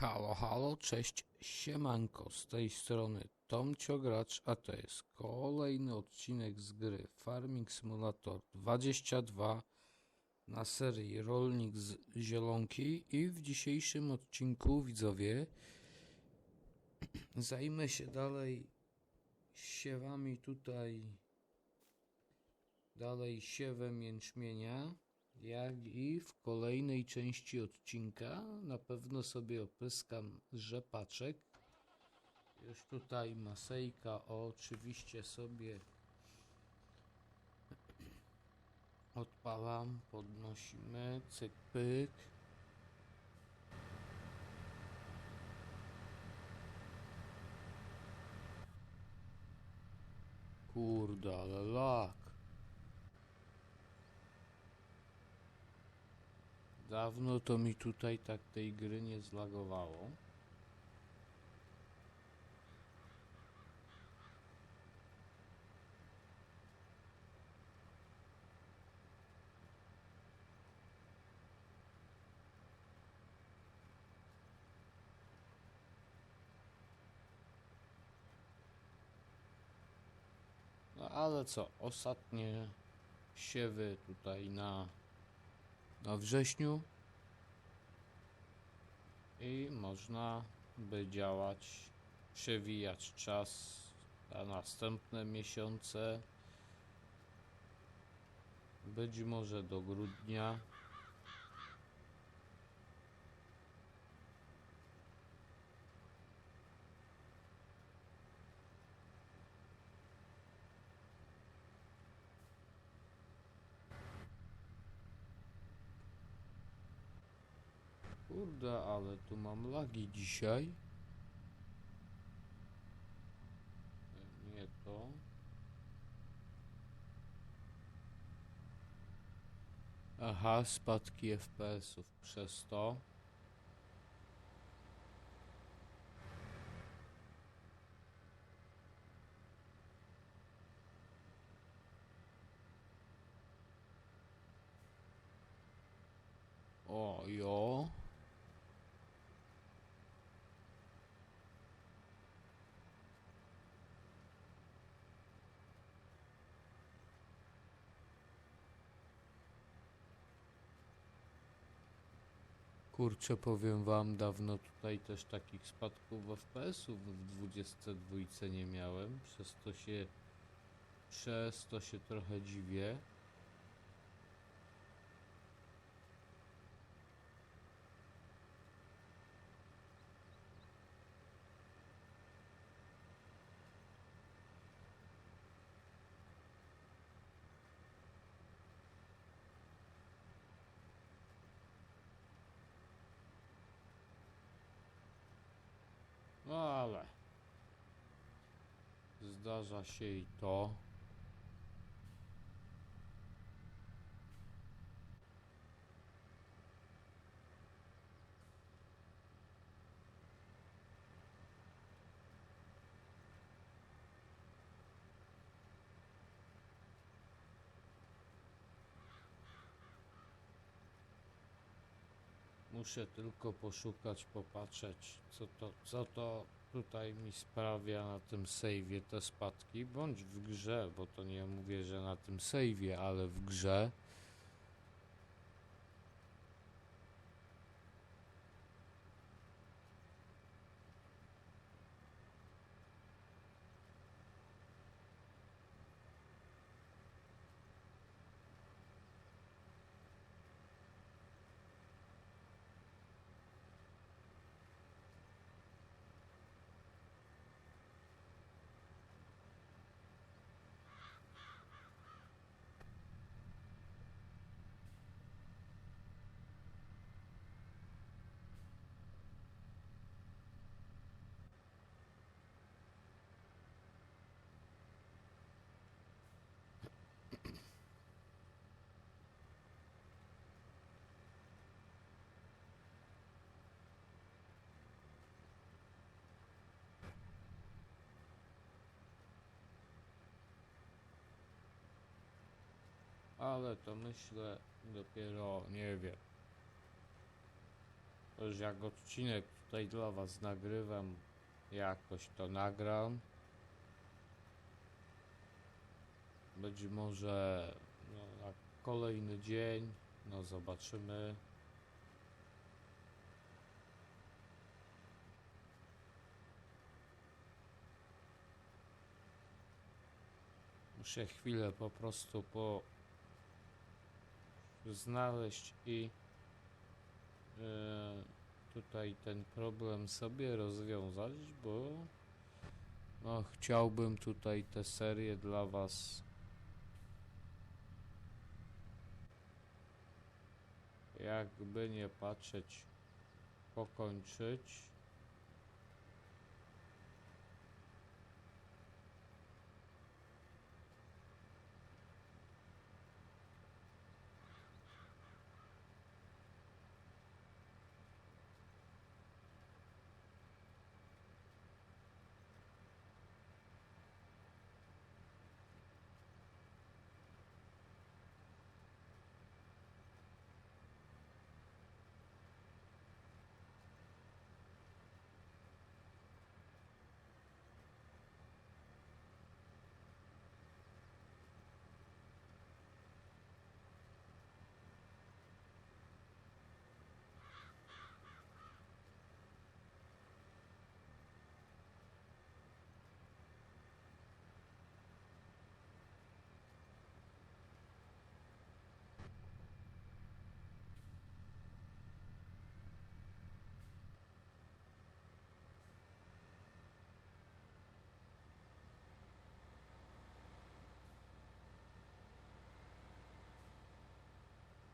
Halo, halo, cześć, siemanko, z tej strony Tomcio Gracz, a to jest kolejny odcinek z gry Farming Simulator 22 na serii Rolnik z Zielonki. I w dzisiejszym odcinku, widzowie, zajmę się dalej siewami tutaj, dalej siewem jęczmienia, jak i w kolejnej części odcinka na pewno sobie opryskam rzepaczek. Już tutaj masejka oczywiście sobie odpalam, podnosimy, cyk pyk. Kurde, ale lak. Dawno to mi tutaj tak tej gry nie zlagowało. No ale co, ostatnie siewy tutaj na na wrześniu i można by działać, przewijać czas na następne miesiące, być może do grudnia. Kurde, ale tu mam lagi dzisiaj. Nie to. Aha, spadki FPS-ów przez to. O, jo. Kurczę, powiem wam, dawno tutaj też takich spadków FPS-ów w 22 nie miałem, przez to się przez to się trochę dziwię. No ale zdarza się i to. Muszę tylko poszukać, popatrzeć, co to, co to tutaj mi sprawia na tym save'ie te spadki, bądź w grze, bo to nie mówię, że na tym save'ie, ale w grze. Ale to myślę dopiero, nie wiem. To już jak odcinek tutaj dla was nagrywam, jakoś to nagram. Być może no, na kolejny dzień, no zobaczymy. Muszę chwilę po prostu po znaleźć i e, tutaj ten problem sobie rozwiązać, bo no, chciałbym tutaj tę serię dla Was jakby nie patrzeć pokończyć.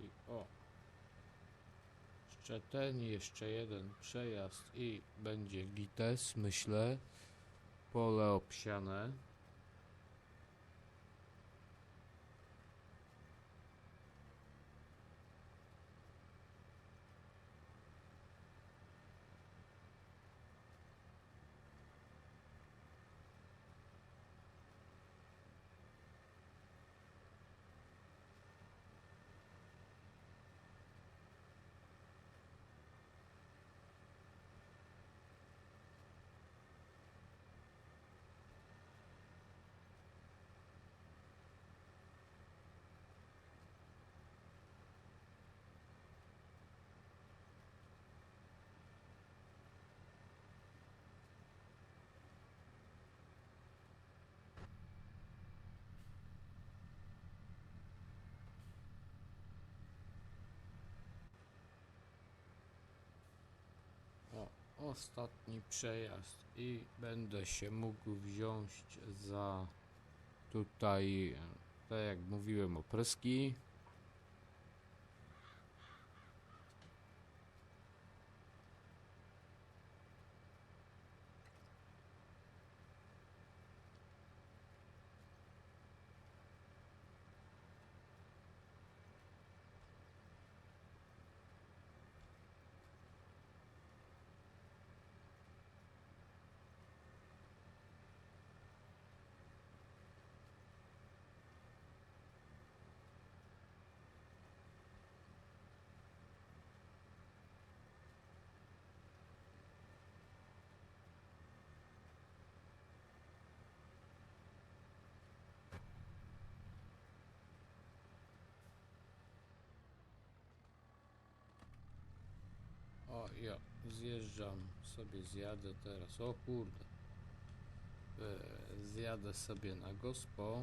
I o. Jeszcze ten, jeszcze jeden przejazd i będzie gites, myślę. Pole obsiane. O, ostatni przejazd i będę się mógł wziąć za tutaj, tak jak mówiłem, opryski. O, ja zjeżdżam sobie, zjadę teraz. O kurde. E, zjadę sobie na gospo.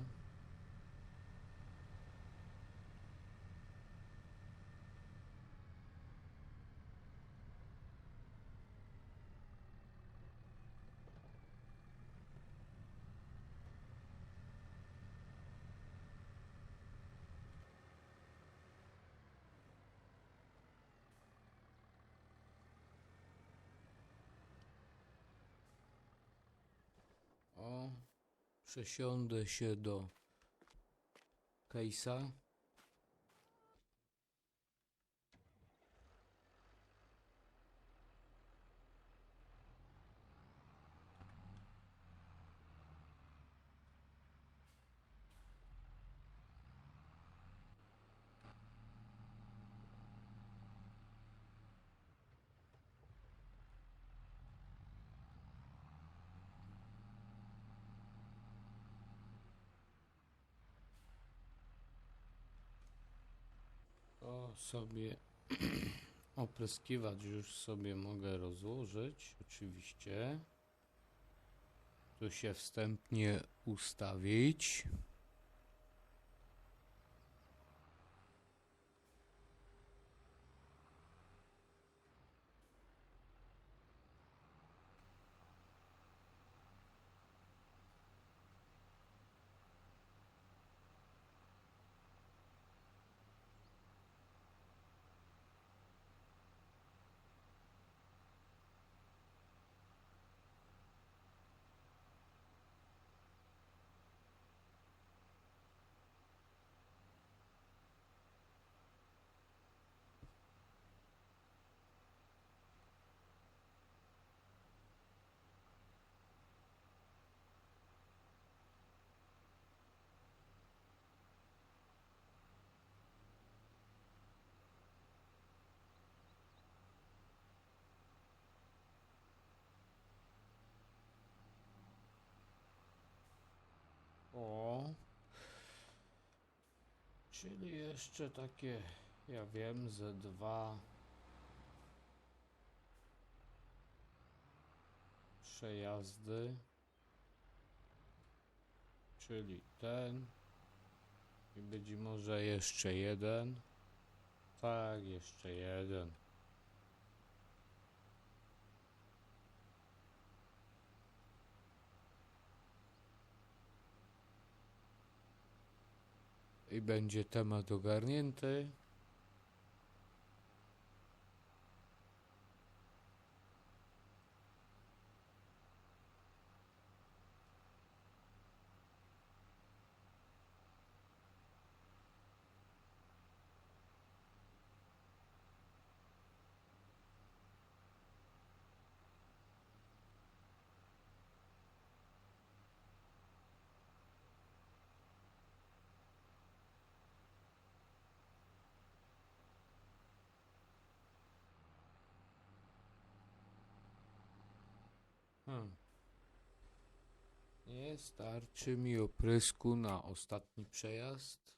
O, przesiądę się do Case'a. Sobie opryskiwacz już sobie mogę rozłożyć, oczywiście. Tu się wstępnie ustawić. O. Czyli jeszcze takie, ja wiem, ze dwa przejazdy. Czyli ten. I być może jeszcze jeden. Tak, jeszcze jeden. I będzie temat ogarnięty. Hmm. Nie starczy mi oprysku na ostatni przejazd.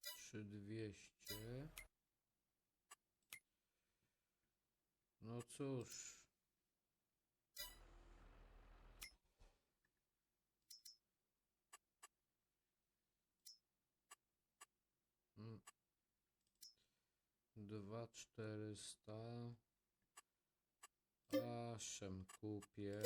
Trzy dwieście. No cóż. Dwa czterysta. A szem kupię.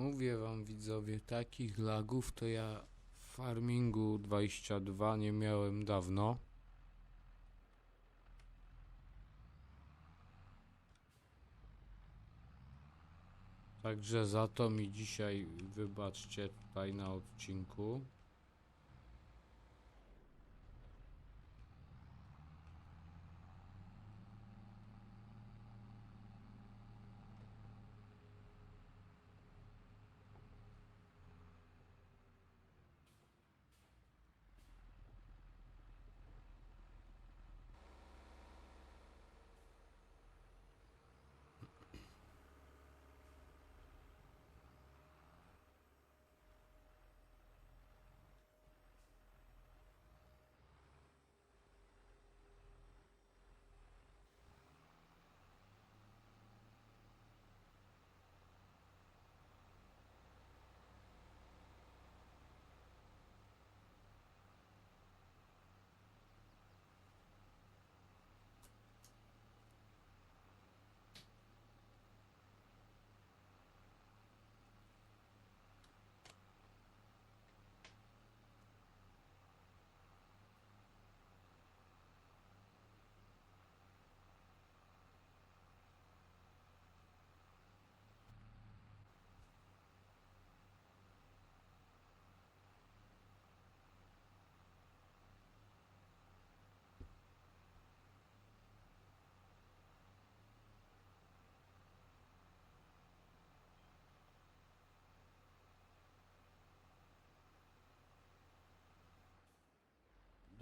Mówię wam widzowie, takich lagów to ja w farmingu 22 nie miałem dawno. Także za to mi dzisiaj wybaczcie tutaj na odcinku.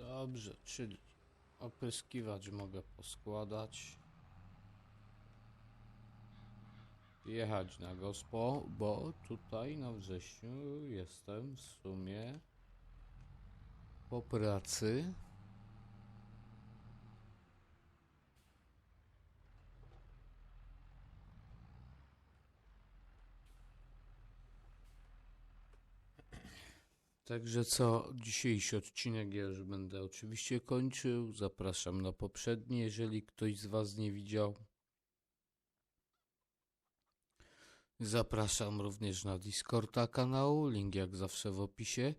Dobrze, czyli opryskiwacz mogę poskładać. Jechać na gospo, bo tutaj na wrześniu jestem w sumie po pracy. Także co, dzisiejszy odcinek ja już będę oczywiście kończył. Zapraszam na poprzedni, jeżeli ktoś z Was nie widział. Zapraszam również na Discorda kanału, link jak zawsze w opisie.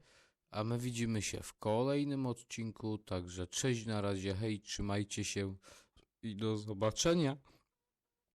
A my widzimy się w kolejnym odcinku. Także cześć na razie, hej, trzymajcie się i do zobaczenia.